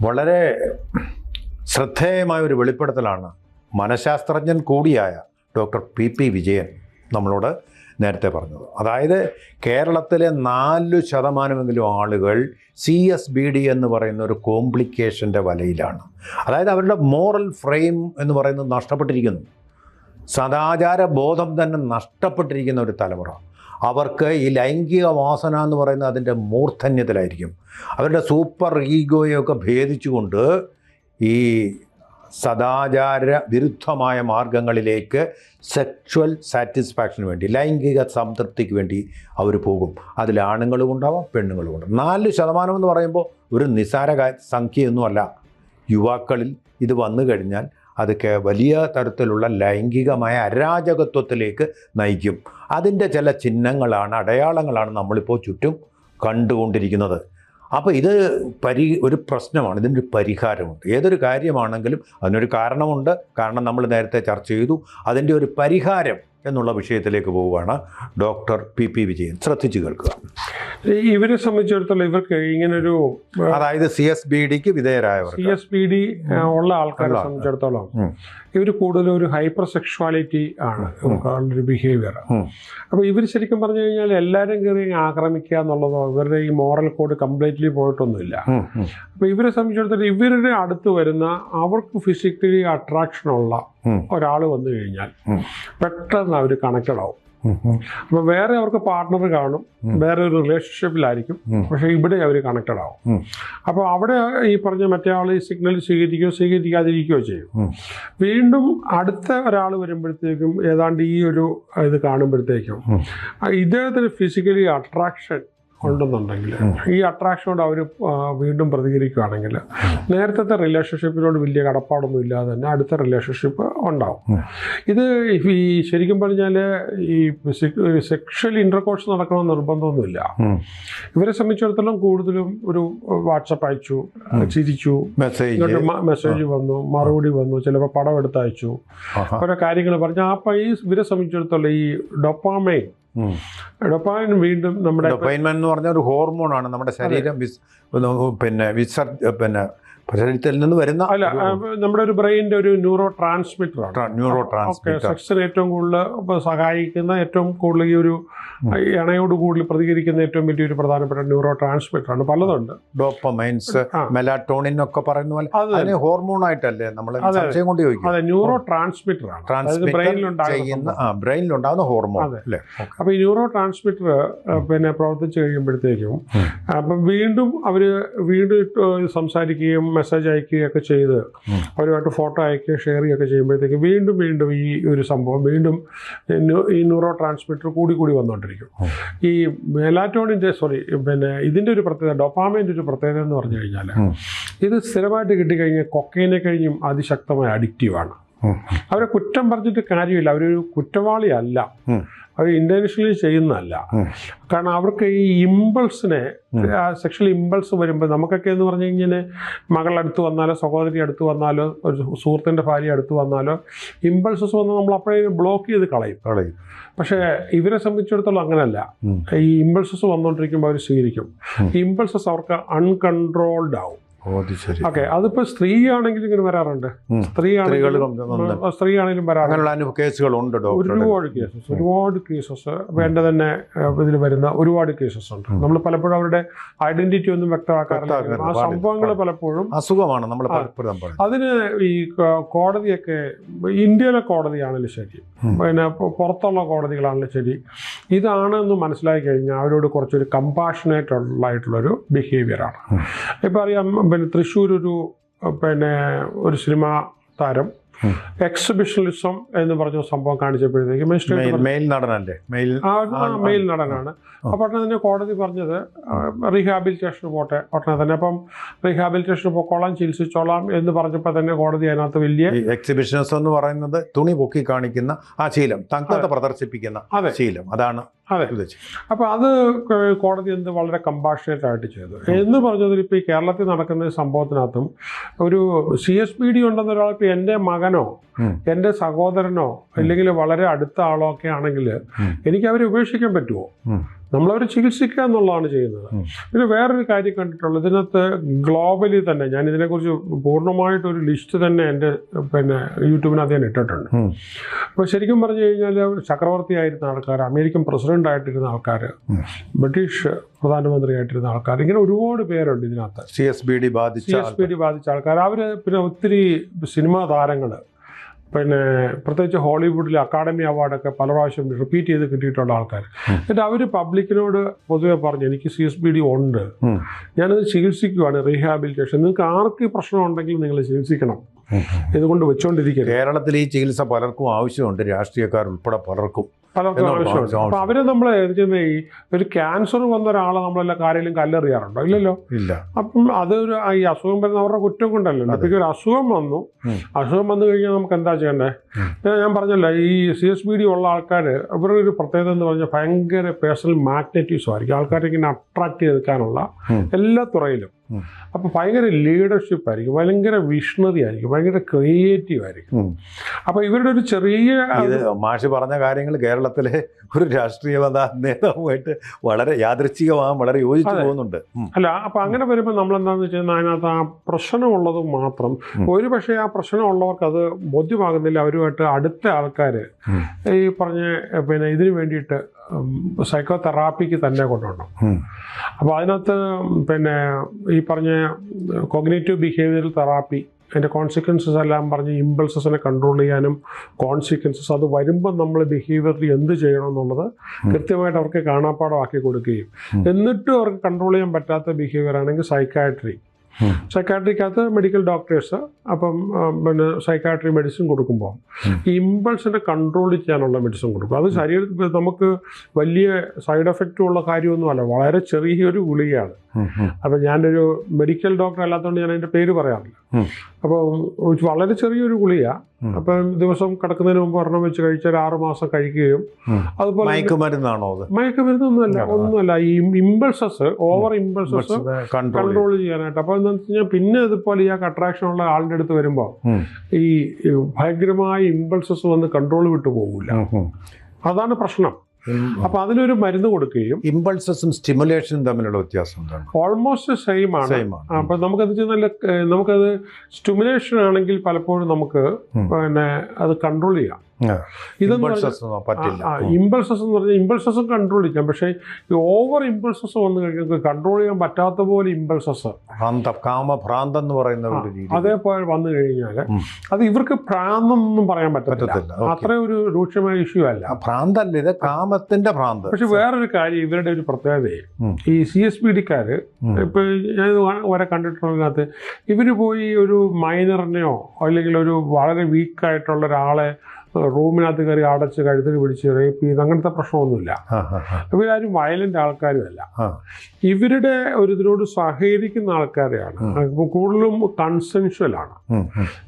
വളരെ ശ്രദ്ധേയമായ ഒരു വെളിപ്പെടുത്തലാണ് മനഃശാസ്ത്രജ്ഞൻ കൂടിയായ ഡോക്ടർ പി പി വിജയൻ നമ്മളോട് നേരത്തെ പറഞ്ഞത്. അതായത് കേരളത്തിലെ നാല് ശതമാനമെങ്കിലും ആളുകൾ സി എസ് ബി ഡി എന്ന് പറയുന്ന ഒരു കോംപ്ലിക്കേഷന്റെ വലയിലാണ്. അതായത് അവരുടെ മോറൽ ഫ്രെയിം എന്ന് പറയുന്നത് നഷ്ടപ്പെട്ടിരിക്കുന്നു. സദാചാര ബോധം തന്നെ നഷ്ടപ്പെട്ടിരിക്കുന്ന ഒരു തലമുറ. അവർക്ക് ഈ ലൈംഗിക വാസന എന്ന് പറയുന്നത് അതിന്റെ മൂർധന്യത്തിലായിരിക്കും. അവരുടെ സൂപ്പർ ഈഗോയൊക്കെ ഭേദിച്ചുകൊണ്ട് ഈ സദാചാര വിരുദ്ധമായ മാർഗങ്ങളിലേക്ക് സെക്ഷുവൽ സാറ്റിസ്ഫാക്ഷന് വേണ്ടി ലൈംഗിക സംതൃപ്തിക്ക് വേണ്ടി അവർ പോകും. അതിൽ ആണുങ്ങളും ഉണ്ടാവാം പെണ്ണുങ്ങളും ഉണ്ടാവും. നാല് ശതമാനം എന്ന് പറയുമ്പോൾ ഒരു നിസാര സംഖ്യയൊന്നുമല്ല. യുവാക്കളിൽ ഇത് വന്നു കഴിഞ്ഞാൽ അതൊക്കെ വലിയ തരത്തിലുള്ള ലൈംഗികമായ അരാജകത്വത്തിലേക്ക് നയിക്കും. അതിന്റെ ചില ചിഹ്നങ്ങളാണ് അടയാളങ്ങളാണ് നമ്മളിപ്പോൾ ചുറ്റും കണ്ടുകൊണ്ടിരിക്കുന്നത്. അപ്പോൾ ഇത് പരി ഒരു പ്രശ്നമാണ് ഇതിനൊരു പരിഹാരമുണ്ട്. ഏതൊരു കാര്യമാണെങ്കിലും അതിനൊരു കാരണമുണ്ട്. കാരണം നമ്മൾ നേരത്തെ ചർച്ച ചെയ്തു. അതിന്റെ ഒരു പരിഹാരം എന്നുള്ള വിഷയത്തിലേക്ക് പോവുകയാണ് ഡോക്ടർ പി പി വിജയൻ. ശ്രദ്ധിച്ചു കേൾക്കുക. ഇവരെ സംബന്ധിച്ചിടത്തോളം ഇവർക്ക് ഇങ്ങനൊരു അതായത് സി എസ് ബി ഡിക്ക് വിധേയരായവർ സി എസ് ബി ഡി ഉള്ള ആൾക്കാരെ. സംബന്ധിച്ചിടത്തോളം ഇവർ കൂടുതലും ഒരു ഹൈപ്പർ സെക്ഷുവാലിറ്റി ആണ് ഒരു ബിഹേവിയർ അപ്പൊ അപ്പോൾ ഇവർ ശരിക്കും പറഞ്ഞു കഴിഞ്ഞാൽ എല്ലാവരും കയറി ആക്രമിക്കുക എന്നുള്ളതോ ഇവരുടെ ഈ മോറൽ കോഡ് കംപ്ലീറ്റ്ലി പോയിട്ടൊന്നുമില്ല. അപ്പോൾ ഇവരെ സംബന്ധിച്ചിടത്തോളം ഇവരുടെ അടുത്ത് വരുന്ന അവർക്ക് ഫിസിക്കലി അട്രാക്ഷൻ ഉള്ള. ഒരാൾ വന്നു കഴിഞ്ഞാൽ പെട്ടെന്ന് അവർ കണക്റ്റഡ് ആവും അപ്പോൾ വേറെ അവർക്ക് പാർട്ട്ണർ കാണും. വേറെ ഒരു റിലേഷൻഷിപ്പിലായിരിക്കും. പക്ഷേ ഇവിടെ അവർ കണക്റ്റഡ് ആവും. അപ്പോൾ അവിടെ ഈ പറഞ്ഞ മറ്റേ ആൾ ഈ സിഗ്നൽ സ്വീകരിക്കുകയോ സ്വീകരിക്കാതിരിക്കുകയോ ചെയ്യും വീണ്ടും അടുത്ത ഒരാൾ വരുമ്പോഴത്തേക്കും ഏതാണ്ട് ഈ ഒരു ഇത് കാണുമ്പോഴത്തേക്കും ഇദ്ദേഹത്തിന് ഫിസിക്കലി അട്രാക്ഷൻ ഉണ്ടെന്നുണ്ടെങ്കിൽ ഈ അട്രാക്ഷനോട് അവർ വീണ്ടും പ്രതികരിക്കുകയാണെങ്കിൽ നേരത്തെ റിലേഷൻഷിപ്പിനോട് വലിയ കടപ്പാടൊന്നും ഇല്ലാതെ തന്നെ അടുത്ത റിലേഷൻഷിപ്പ് ഉണ്ടാവും. ഇത് ഈ ശരിക്കും പറഞ്ഞാൽ ഈ സെക്ഷൽ ഇന്റർകോഴ്സ് നടക്കണമെന്ന് നിർബന്ധമൊന്നുമില്ല. ഇവരെ സംബന്ധിച്ചിടത്തോളം കൂടുതലും ഒരു വാട്സപ്പ് അയച്ചു ചിരിച്ചു മെസ്സേജ് വന്നു മറുപടി വന്നു ചിലപ്പോൾ പടം എടുത്ത് അയച്ചു. ഓരോ കാര്യങ്ങൾ പറഞ്ഞു. അപ്പം ഈ ഇവരെ സംബന്ധിച്ചിടത്തോളം ഈ ഡൊപ്പാമൈൻ ഉം. ഡൊപ്പാമൈൻ വീണ്ടും നമ്മുടെ ഡൊപ്പൈൻമെൻ എന്ന് പറഞ്ഞ ഒരു ഹോർമോണാണ് നമ്മുടെ ശരീരം പിന്നെ വിസർ പിന്നെ ശരീരത്തിൽ നിന്ന് വരുന്ന അല്ല നമ്മുടെ ഒരു ബ്രെയിന്റെ ഒരു ന്യൂറോ ട്രാൻസ്മിറ്റർ ന്യൂറോ ട്രാൻസ്മിറ്റർ സെക്സിന് ഏറ്റവും കൂടുതൽ സഹായിക്കുന്ന ഏറ്റവും കൂടുതൽ ഈ ഒരു ഇണയോട് കൂടുതൽ പ്രതികരിക്കുന്ന ഏറ്റവും വലിയ ഒരു പ്രധാനപ്പെട്ട ന്യൂറോ ട്രാൻസ്മിറ്റർ ആണ് പലതുണ്ട്. ഡോപ്പമൈൻസ്. മെലാറ്റോണിൻ ഒക്കെ പറയുന്ന പോലെ അത്. അതിന് ഹോർമോൺ ആയിട്ടല്ലേ നമ്മൾ. സംശയം കൊണ്ട് ചോദിക്കും. അതെ ന്യൂറോ ട്രാൻസ്മിറ്റർ ആണ് ബ്രെയിനിലുണ്ടാകുന്ന ബ്രെയിനിലുണ്ടാകുന്ന ഹോർമോൺ അല്ലേ? അപ്പോൾ ഈ ന്യൂറോ ട്രാൻസ്മിറ്റർ പിന്നെ പ്രവർത്തിച്ചു കഴിയുമ്പോഴത്തേക്കും. അപ്പം വീണ്ടും അവർ വീണ്ടും സംസാരിക്കുകയും മെസ്സേജ് അയക്കുകയൊക്കെ ചെയ്ത്. അവരുമായിട്ട് ഫോട്ടോ അയക്കുകയും ഷെയർ ചെയ്യുകയൊക്കെ ചെയ്യുമ്പോഴത്തേക്ക് വീണ്ടും വീണ്ടും ഈ ഒരു സംഭവം വീണ്ടും ഈ ന്യൂറോ ട്രാൻസ്മിറ്റർ കൂടി കൂടി വന്നുകൊണ്ടിരിക്കും ഈ മെലാറ്റോണിന്റെ സോറി പിന്നെ ഇതിന്റെ ഒരു പ്രത്യേകത ഡൊപ്പാമിന്റെ ഒരു പ്രത്യേകത എന്ന് പറഞ്ഞു കഴിഞ്ഞാൽ. ഇത് സ്ഥിരമായിട്ട് കിട്ടിക്കഴിഞ്ഞാൽ കൊക്കൈനെ കഴിഞ്ഞും അതിശക്തമായ അഡിക്റ്റീവാണ് അവരെ കുറ്റം പറഞ്ഞിട്ട് കാര്യമില്ല. അവരൊരു കുറ്റവാളി അവർ ഇന്റൻഷനലി ചെയ്യുന്നതല്ല. കാരണം അവർക്ക് ഈ ഇമ്പൾസിനെ. സെക്ഷൽ ഇമ്പൾസ് വരുമ്പോൾ നമുക്കൊക്കെ എന്ന് പറഞ്ഞു കഴിഞ്ഞാൽ മകളടുത്ത് വന്നാലോ സഹോദരി അടുത്ത് വന്നാലോ ഒരു സുഹൃത്തിന്റെ ഭാര്യ അടുത്ത് വന്നാലോ ഇമ്പൾസസ് വന്ന് നമ്മൾ അപ്പോഴേ ബ്ലോക്ക് ചെയ്ത് കളയും. കളയും. പക്ഷേ ഇവരെ സംബന്ധിച്ചിടത്തോളം അങ്ങനെയല്ല ഉം. ഈ ഇമ്പൾസസ് വന്നുകൊണ്ടിരിക്കുമ്പോൾ അവർ സ്വീകരിക്കും. ഇമ്പൾസസ് അവർക്ക് അൺകൺട്രോൾഡ് ആവും. അത് ഓക്കെ അതിപ്പോ സ്ത്രീ ആണെങ്കിലും ഇങ്ങനെ വരാറുണ്ട്. സ്ത്രീ സ്ത്രീ ആണെങ്കിലും വരാറുണ്ട്. കേസുകളുണ്ട് ഒരുപാട് കേസസ് ഒരുപാട് കേസസ് വേണ്ട തന്നെ ഇതിൽ വരുന്ന ഒരുപാട് കേസസ് ഉണ്ട്. നമ്മൾ പലപ്പോഴും അവരുടെ ഐഡന്റിറ്റി ഒന്നും വ്യക്തമാക്കാറില്ല. ആ. സംഭവങ്ങൾ പലപ്പോഴും അസുഖമാണ് നമ്മൾ പലപ്പോഴും അതിന് ഈ കോടതിയൊക്കെ ഇന്ത്യയിലെ കോടതിയാണെങ്കിലും ശരി. പിന്നെ പുറത്തുള്ള കോടതികളാണെങ്കിലും ശരി. ഇതാണെന്ന് മനസ്സിലാക്കി കഴിഞ്ഞാൽ അവരോട് കുറച്ചൊരു കമ്പാഷനേറ്റ് ഉള്ളതായിട്ടുള്ളൊരു ബിഹേവിയർ ആണ്. ഇപ്പം അറിയാം പിന്നെ തൃശ്ശൂർ ഒരു പിന്നെ ഒരു സിനിമാ താരം. എക്സിബിഷനിസം എന്ന് പറഞ്ഞ സംഭവം കാണിച്ചപ്പോഴത്തേക്ക് മെയിൽ നടനല്ലേ? മെയിൽ. നടനാണ്. അപ്പോൾ ഉടനെ തന്നെ കോടതി പറഞ്ഞത് റീഹാബിലിറ്റേഷൻ പോട്ടെ ഉടനെ തന്നെ. അപ്പം റീഹാബിലിറ്റേഷന് പൊക്കോളാം ചികിത്സിച്ചോളാം എന്ന് പറഞ്ഞപ്പോൾ തന്നെ കോടതി അതിനകത്ത് വലിയ എക്സിബിഷനിസം എക്സിബിഷൻസ് എന്ന് പറയുന്നത് തുണി പൊക്കി കാണിക്കുന്ന ആ ശീലം തങ്കത്തെ പ്രദർശിപ്പിക്കുന്ന അതെ. ശീലം. അതാണ് അതെ അപ്പോൾ അത്. കോടതി എന്ത് വളരെ കമ്പാഷനേറ്റ് ആയിട്ട് ചെയ്തു. എന്ന് പറഞ്ഞതിൽ ഇപ്പോൾ ഈ കേരളത്തിൽ നടക്കുന്ന സംഭവത്തിനകത്തും ഒരു സി എസ് പി ഡി ഉണ്ടെന്ന ഒരാൾ ഇപ്പോൾ എന്റെ മകനോ. എന്റെ സഹോദരനോ അല്ലെങ്കിൽ വളരെ അടുത്ത ആളോ ഒക്കെ ആണെങ്കിൽ എനിക്ക് അവരെ ഉപേക്ഷിക്കാൻ പറ്റുമോ. നമ്മളവരെ ചികിത്സിക്കുക എന്നുള്ളതാണ് ചെയ്യുന്നത്. പിന്നെ വേറൊരു കാര്യം കണ്ടിട്ടുള്ളത് ഇതിനകത്ത് ഗ്ലോബലി തന്നെ ഞാൻ ഇതിനെക്കുറിച്ച് പൂർണമായിട്ടൊരു ലിസ്റ്റ് തന്നെ എന്റെ പിന്നെ യൂട്യൂബിനകത്ത് ഞാൻ ഇട്ടിട്ടുണ്ട്. അപ്പോൾ ശരിക്കും പറഞ്ഞു കഴിഞ്ഞാൽ ചക്രവർത്തി ആയിരുന്ന ആൾക്കാർ അമേരിക്കൻ പ്രസിഡന്റ് ആയിട്ടിരുന്ന ആൾക്കാർ ബ്രിട്ടീഷ് പ്രധാനമന്ത്രി ആയിട്ടിരുന്ന ആൾക്കാർ ഇങ്ങനെ ഒരുപാട് പേരുണ്ട് ഇതിനകത്ത്. C S B D C ബാധിച്ച എസ് ബി ഡി ബാധിച്ച ആൾക്കാർ അവർ പിന്നെ ഒത്തിരി സിനിമാ താരങ്ങൾ പിന്നെ പ്രത്യേകിച്ച് ഹോളിവുഡിൽ അക്കാഡമി അവാർഡൊക്കെ പല പ്രാവശ്യം റിപ്പീറ്റ് ചെയ്ത് കിട്ടിയിട്ടുള്ള ആൾക്കാർ എന്നിട്ട് അവർ പബ്ലിക്കിനോട് പൊതുവെ പറഞ്ഞു എനിക്ക് സി എസ് ബി ഡി ഉണ്ട്. ഞാനത് ചികിത്സിക്കുവാണ് റീഹാബിലിറ്റേഷൻ. നിങ്ങൾക്ക് ആർക്ക് ഈ പ്രശ്നം ഉണ്ടെങ്കിൽ നിങ്ങൾ ചികിത്സിക്കണം. ഇതുകൊണ്ട് വെച്ചുകൊണ്ടിരിക്കുക കേരളത്തിൽ ഈ ചികിത്സ പലർക്കും ആവശ്യമുണ്ട്. രാഷ്ട്രീയക്കാർ ഉൾപ്പെടെ പലർക്കും. അപ്പൊ അവരെ നമ്മൾ ഈ ഒരു ക്യാൻസർ വന്ന ഒരാളെ നമ്മളെല്ലാ കാര്യത്തിലും കല്ലെറിയാറുണ്ടോ? ഇല്ലല്ലോ. ഇല്ല. അപ്പം അതൊരു ഈ അസുഖം വരുന്ന അവരുടെ കുറ്റം കൊണ്ടല്ലോ അപ്പൊ ഒരു അസുഖം വന്നു. അസുഖം വന്നു കഴിഞ്ഞാൽ നമുക്ക് എന്താ ചെയ്യണ്ടേ? ഞാൻ പറഞ്ഞല്ലോ ഈ സി എസ് ബി ഡി ഉള്ള ആൾക്കാർ അവരുടെ ഒരു പ്രത്യേകത എന്ന് പറഞ്ഞാൽ ഭയങ്കര പേഴ്സണൽ മാഗ്നറ്റിസം ആയിരിക്കും. ആൾക്കാരെ ഇങ്ങനെ അട്രാക്ട് ഉം. എല്ലാ തുറയിലും. ഉം. അപ്പൊ ഭയങ്കര ലീഡർഷിപ്പ് ആയിരിക്കും ഭയങ്കര വിഷണറി ആയിരിക്കും ഭയങ്കര ക്രിയേറ്റീവ് ആയിരിക്കും അപ്പോൾ അപ്പൊ ഇവരുടെ ഒരു ചെറിയ ഇത് മാഷി പറഞ്ഞ കാര്യങ്ങൾ കേരളത്തിലെ ഒരു രാഷ്ട്രീയ നേതാ- നേതാവുമായിട്ട് വളരെ യാദൃച്ഛികമാകാൻ വളരെ യോജിച്ചു. പോകുന്നുണ്ട് അല്ല അപ്പൊ അങ്ങനെ വരുമ്പോൾ നമ്മൾ എന്താണെന്ന് വെച്ച് കഴിഞ്ഞാൽ അതിനകത്ത് ആ പ്രശ്നമുള്ളത് മാത്രം. ഒരു പക്ഷേ ആ പ്രശ്നമുള്ളവർക്ക് അത് ബോധ്യമാകുന്നില്ല അവരുമായിട്ട് അടുത്ത ആൾക്കാര് ഈ പറഞ്ഞ പിന്നെ ഇതിനു വേണ്ടിയിട്ട് സൈക്കോ തെറാപ്പിക്ക് തന്നെ കൊണ്ടുപോകണം അപ്പോൾ അതിനകത്ത് പിന്നെ ഈ പറഞ്ഞ കോഗ്നേറ്റീവ് ബിഹേവിയറൽ തെറാപ്പി അതിന്റെ കോൺസിക്വൻസസ് എല്ലാം പറഞ്ഞ് ഇമ്പൾസസിനെ കൺട്രോൾ ചെയ്യാനും കോൺസിക്വൻസസ് അത് വരുമ്പോൾ നമ്മൾ ബിഹേവിയറിൽ എന്ത് ചെയ്യണം എന്നുള്ളത് കൃത്യമായിട്ട് അവർക്ക് കാണാപ്പാടമാക്കി കൊടുക്കുകയും. എന്നിട്ടും അവർക്ക് കൺട്രോൾ ചെയ്യാൻ പറ്റാത്ത ബിഹേവിയർ ആണെങ്കിൽ സൈക്കാട്രി. സൈക്കാട്രിക്കകത്ത് മെഡിക്കൽ ഡോക്ടേഴ്സ് അപ്പം പിന്നെ സൈക്കാട്രി മെഡിസിൻ കൊടുക്കുമ്പോൾ. ഈ ഇമ്പൾസിനെ കൺട്രോൾ ചെയ്യാനുള്ള മെഡിസിൻ കൊടുക്കും അത് ശരീരത്തിൽ നമുക്ക് വലിയ സൈഡ് എഫക്റ്റും ഉള്ള കാര്യമൊന്നുമല്ല വളരെ ചെറിയൊരു ഗുളികയാണ്. അപ്പം ഞാനൊരു മെഡിക്കൽ ഡോക്ടർ അല്ലാത്തതുകൊണ്ട് ഞാൻ അതിന്റെ പേര് പറയാറില്ല. അപ്പോൾ വളരെ ചെറിയൊരു ഗുളിക ഉം. അപ്പം ദിവസം കിടക്കുന്നതിന് മുമ്പ് ഒരെണ്ണം വെച്ച് കഴിച്ചാൽ ആറ് മാസം കഴിക്കുകയും അതുപോലെ മയക്കുമരുന്നാണോ അത്? മയക്കുമരുന്നൊന്നുമല്ല. ഒന്നുമല്ല. ഈ impulses over impulses control control ചെയ്യാനായിട്ട്. അപ്പോൾ എന്താണെന്ന് വെച്ച് കഴിഞ്ഞാൽ പിന്നെ ഇതുപോലെ ഈ അട്രാക്ഷൻ ഉള്ള ആളുടെ അടുത്ത് വരുമ്പോൾ ഈ ഈ ഭയങ്കരമായ ഇമ്പൾസസ് വന്ന് കൺട്രോൾ വിട്ടു പോകില്ല അതാണ് പ്രശ്നം. അപ്പൊ അതിനൊരു മരുന്ന് കൊടുക്കുകയും ഇമ്പൾസസും സ്റ്റിമുലേഷനും തമ്മിലുള്ള വ്യത്യാസം ഓൾമോസ്റ്റ് സെയിം ആണ്. അപ്പൊ നമുക്ക് വെച്ചാൽ നല്ല നമുക്കത് സ്റ്റിമുലേഷൻ ആണെങ്കിൽ പലപ്പോഴും നമുക്ക് പിന്നെ അത് കൺട്രോൾ ചെയ്യാം. ഇതെന്ന് പറഞ്ഞാൽ ഇമ്പൾസസ് എന്ന് പറഞ്ഞാൽ ഇമ്പൾസസും കൺട്രോൾ ചെയ്യാം. പക്ഷേ ഈ ഓവർ ഇമ്പൾസസ് വന്നു കഴിഞ്ഞാൽ കൺട്രോൾ ചെയ്യാൻ പറ്റാത്ത പോലെ ഇമ്പൾസസ് ഭ്രാന്ത എന്ന് പറയുന്ന അതേപോലെ വന്നു കഴിഞ്ഞാൽ അത് ഇവർക്ക് ഭ്രാന്തെന്നും പറയാൻ പറ്റത്തില്ല. അത്ര ഒരു രൂക്ഷമായ ഇഷ്യൂ അല്ല. ഭ്രാന്തല്ല ഇത് കാമത്തിന്റെ ഭ്രാന്ത്. പക്ഷെ വേറൊരു കാര്യം ഇവരുടെ ഒരു പ്രത്യേകതയെ. ഈ സി എസ് പി ഡിക്കാര് ഇപ്പൊ ഞാൻ വരെ കണ്ടിട്ടുള്ളതിനകത്ത് ഇവർ പോയി ഒരു മൈനറിനെയോ അല്ലെങ്കിൽ ഒരു വളരെ വീക്കായിട്ടുള്ള ഒരാളെ റൂമിനകത്ത് കയറി അടച്ച് കഴുത്തിൽ പിടിച്ച് റേപ്പ് ചെയ്ത് അങ്ങനത്തെ പ്രശ്നമൊന്നുമില്ല. ഇവരാരും വയലന്റ് ആൾക്കാരുമല്ല. ഇവരുടെ ഒരു ഇതിനോട് സഹകരിക്കുന്ന ആൾക്കാരെയാണ്. കൂടുതലും കൺസെൻഷ്വൽ ആണ്.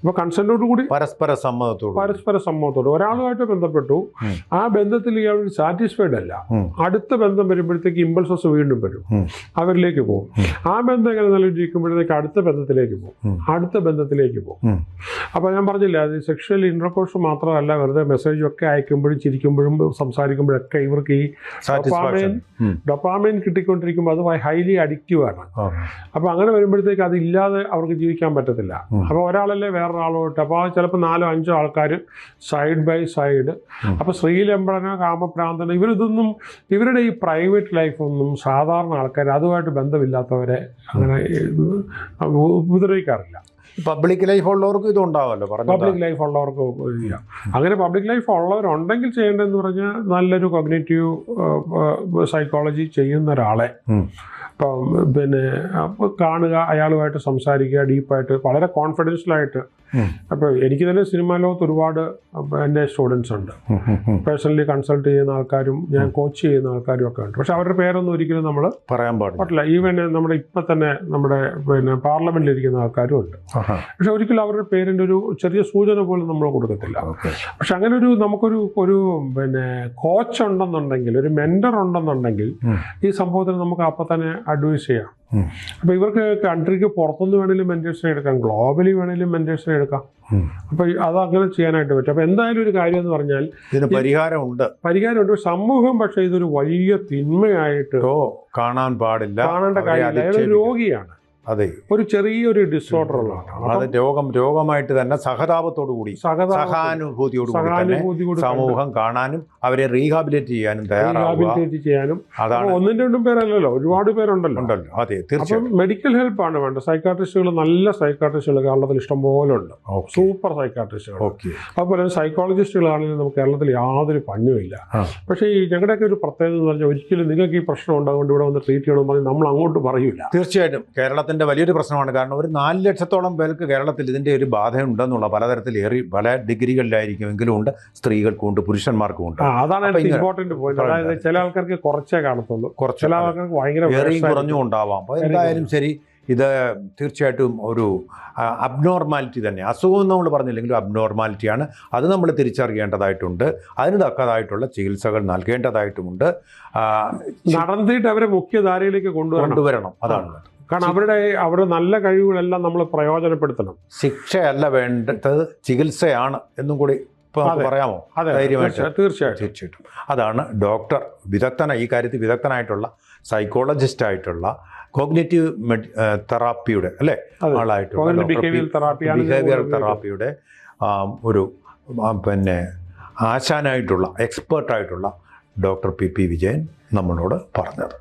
ഇപ്പൊ കൺസെന്റോട് കൂടി പരസ്പര സമ്മതത്തോട് പരസ്പര സമ്മതത്തോട് ഒരാളുമായിട്ട് ബന്ധപ്പെട്ടു. ആ ബന്ധത്തിൽ ഇയാൾ സാറ്റിസ്ഫൈഡ് അല്ല. അടുത്ത ബന്ധം വരുമ്പോഴത്തേക്ക് ഇമ്പൾസസ് വീണ്ടും വരും. അവരിലേക്ക് പോകും. ആ ബന്ധം ഇങ്ങനെ നിലനിൽക്കുമ്പോഴത്തേക്ക് അടുത്ത ബന്ധത്തിലേക്ക് പോകും. അടുത്ത ബന്ധത്തിലേക്ക് പോകും. അപ്പൊ ഞാൻ പറഞ്ഞില്ല അത് സെക്ഷൽ ഇന്റർകോഴ്സ് മാത്രമല്ല വെറുതെ മെസ്സേജും ഒക്കെ അയക്കുമ്പോഴും ചിരിക്കുമ്പോഴും സംസാരിക്കുമ്പോഴൊക്കെ ഇവർക്ക് ഈ ഉം. ഡൊപ്പാമൈൻ കിട്ടിക്കൊണ്ടിരിക്കുമ്പോൾ അത് ഹൈലി അഡിക്റ്റീവ് ആണ്. അപ്പൊ അപ്പോൾ അങ്ങനെ വരുമ്പോഴത്തേക്ക് അതില്ലാതെ അവർക്ക് ജീവിക്കാൻ പറ്റത്തില്ല. അപ്പൊ അപ്പോൾ ഒരാളല്ലേ വേറൊരാളോട്ട്? അപ്പോൾ ചിലപ്പോൾ നാലോ അഞ്ചോ ആൾക്കാർ സൈഡ് ബൈ സൈഡ് അപ്പൊ അപ്പോൾ കാമപ്രാന്തനോ കാമപ്രാന്തന ഇവരിതൊന്നും ഇവരുടെ ഈ പ്രൈവറ്റ് ലൈഫൊന്നും സാധാരണ ആൾക്കാർ അതുമായിട്ട് ബന്ധമില്ലാത്തവരെ അങ്ങനെ ഉപദ്രവിക്കാറില്ല. പബ്ലിക് ലൈഫ് ഉള്ളവർക്കും ഇത് പറഞ്ഞു പബ്ലിക് ലൈഫ് ഉള്ളവർക്ക് ചെയ്യാം അങ്ങനെ പബ്ലിക് ലൈഫ് ഉള്ളവരുണ്ടെങ്കിൽ ചെയ്യേണ്ടതെന്ന് പറഞ്ഞാൽ നല്ലൊരു കൊഗ്നേറ്റീവ് സൈക്കോളജി ചെയ്യുന്ന ഒരാളെ. ഇപ്പം പിന്നെ കാണുക അയാളുമായിട്ട് സംസാരിക്കുക ഡീപ്പായിട്ട് വളരെ കോൺഫിഡൻഷ്യലായിട്ട്. അപ്പോൾ എനിക്ക് തന്നെ സിനിമാ ലോകത്ത് ഒരുപാട് എന്റെ എന്റെ സ്റ്റുഡൻസ് ഉണ്ട് പേഴ്സണലി കൺസൾട്ട് ചെയ്യുന്ന ആൾക്കാരും ഞാൻ കോച്ച് ചെയ്യുന്ന ആൾക്കാരും ഒക്കെ ഉണ്ട്. പക്ഷെ അവരുടെ പേരൊന്നും ഒരിക്കലും നമ്മൾ പറയാൻ പാടില്ല. ഈവൻ നമ്മുടെ ഇപ്പം തന്നെ നമ്മുടെ പിന്നെ പാർലമെന്റിൽ ഇരിക്കുന്ന ആൾക്കാരും ഉണ്ട്. പക്ഷെ ഒരിക്കലും അവരുടെ പേരിന്റെ ഒരു ചെറിയ സൂചന പോലും നമ്മൾ കൊടുക്കത്തില്ല. പക്ഷെ അങ്ങനെ ഒരു നമുക്കൊരു ഒരു പിന്നെ കോച്ച് ഉണ്ടെന്നുണ്ടെങ്കിൽ ഒരു മെന്റർ ഉണ്ടെന്നുണ്ടെങ്കിൽ ഈ സംഭവത്തിന് നമുക്ക് അപ്പം തന്നെ അഡ്വൈസ് ചെയ്യാം. അപ്പോൾ ഇവർക്ക് കൺട്രിക്ക് പുറത്തുനിന്ന് വേണമെങ്കിലും മെന്റേഴ്സിനെ എടുക്കാം. ഗ്ലോബലി വേണമെങ്കിലും മെന്റേഴ്സിനെ എടുക്കാം. അപ്പൊ അപ്പോൾ അത് അങ്ങനെ ചെയ്യാനായിട്ട് പറ്റും. അപ്പോൾ എന്തായാലും ഒരു കാര്യം എന്ന് പറഞ്ഞാൽ ഇതിന് പരിഹാരമുണ്ട്. പരിഹാരമുണ്ട്. സമൂഹം പക്ഷേ ഇതൊരു വലിയ തിന്മയായിട്ട് കാണാൻ പാടില്ല. കാണേണ്ട കാര്യമില്ല. അയാൾ രോഗിയാണ്. അതെ. ഒരു ചെറിയൊരു ഡിസോർഡർ അത് രോഗം രോഗമായിട്ട് തന്നെ സഹതാപത്തോടു കൂടി സഹാനുഭൂതിയോട് സഹാനുഭൂതിയോട് സമൂഹം കാണാനും അവരെ റീഹാബിലിറ്റ് ചെയ്യാനും റീഹാബിലിറ്റേറ്റ് ചെയ്യാനും. അതാണ് ഒന്നും രണ്ടും പേരല്ലല്ലോ ഒരുപാട് പേരുണ്ടല്ലോ. ഉണ്ടല്ലോ. അതെ തീർച്ചയായും മെഡിക്കൽ ഹെൽപ്പാണ് വേണ്ടത്. സൈക്കാട്രിസ്റ്റുകൾ നല്ല സൈക്കാട്രിസ്റ്റുകൾ കേരളത്തിൽ ഇഷ്ടംപോലെ ഉണ്ട്. സൂപ്പർ സൈക്കാട്രിസ്റ്റുകൾ ഓക്കെ. അതുപോലെ സൈക്കോളജിസ്റ്റുകളാണെങ്കിലും നമുക്ക് കേരളത്തിൽ യാതൊരു പഞ്ഞുമില്ല. പക്ഷേ ഈ ഞങ്ങളുടെയൊക്കെ ഒരു പ്രത്യേകത എന്ന് പറഞ്ഞാൽ ഒരിക്കലും നിങ്ങൾക്ക് ഈ പ്രശ്നം ഉണ്ടാകുകൊണ്ട് ഇവിടെ വന്ന് ട്രീറ്റ് ചെയ്യണമെന്ന് പറഞ്ഞാൽ നമ്മൾ അങ്ങോട്ട് പറയൂല. തീർച്ചയായിട്ടും. കേരളത്തിന്റെ വലിയൊരു പ്രശ്നമാണ്. കാരണം ഒരു നാല് ലക്ഷത്തോളം പേർക്ക് കേരളത്തിൽ ഇതിന്റെ ഒരു ബാധ ഉണ്ടെന്നുള്ള പലതരത്തിൽ ഏറി പല ഡിഗ്രികളിലായിരിക്കും എങ്കിലും ഉണ്ട് സ്ത്രീകൾക്കും ഉണ്ട് പുരുഷന്മാർക്കും ഉണ്ട് അതാണ് ഇമ്പോർട്ടന്റ് പോയിന്റ് അതായത് ചില ആൾക്കാർക്ക് കുറച്ചേ കാണത്തുള്ളൂ. കുറച്ച് ചില ആൾക്കാർക്ക് ഭയങ്കര ഏറിയും. കുറഞ്ഞും ഉണ്ടാവാം അപ്പോൾ എന്തായാലും ശരി. ഇത് തീർച്ചയായിട്ടും ഒരു അബ്നോർമാലിറ്റി തന്നെ. അസുഖം നമ്മൾ പറഞ്ഞില്ലെങ്കിലും അബ്നോർമാലിറ്റിയാണ് അത് നമ്മൾ തിരിച്ചറിയേണ്ടതായിട്ടുണ്ട്. അതിന് തക്കതായിട്ടുള്ള ചികിത്സകൾ നൽകേണ്ടതായിട്ടുമുണ്ട്. നടന്നിട്ട് അവരെ മുഖ്യധാരയിലേക്ക് കൊണ്ടുവരണം. കൊണ്ടുവരണം. അതാണ് കാരണം അവരുടെ അവരുടെ നല്ല കഴിവുകളെല്ലാം നമ്മൾ പ്രയോജനപ്പെടുത്തണം. ശിക്ഷയല്ല വേണ്ടത് ചികിത്സയാണ് എന്നും കൂടി ഇപ്പൊ പറയാമോ? ധൈര്യമായിട്ട്. തീർച്ചയായും- തീർച്ചയായിട്ടും. തീർച്ചയായിട്ടും. അതാണ് ഡോക്ടർ വിദഗ്ധന ഈ കാര്യത്തിൽ വിദഗ്ധനായിട്ടുള്ള സൈക്കോളജിസ്റ്റ് ആയിട്ടുള്ള കോഗ്നേറ്റീവ് തെറാപ്പിയുടെ അല്ലേ. ആളായിട്ടുള്ള ബിഹേവിയർ തെറാപ്പിയുടെ ഒരു പിന്നെ ആശാനായിട്ടുള്ള എക്സ്പേർട്ടായിട്ടുള്ള ഡോക്ടർ പി. പി. വിജയൻ നമ്മളോട് പറഞ്ഞത്.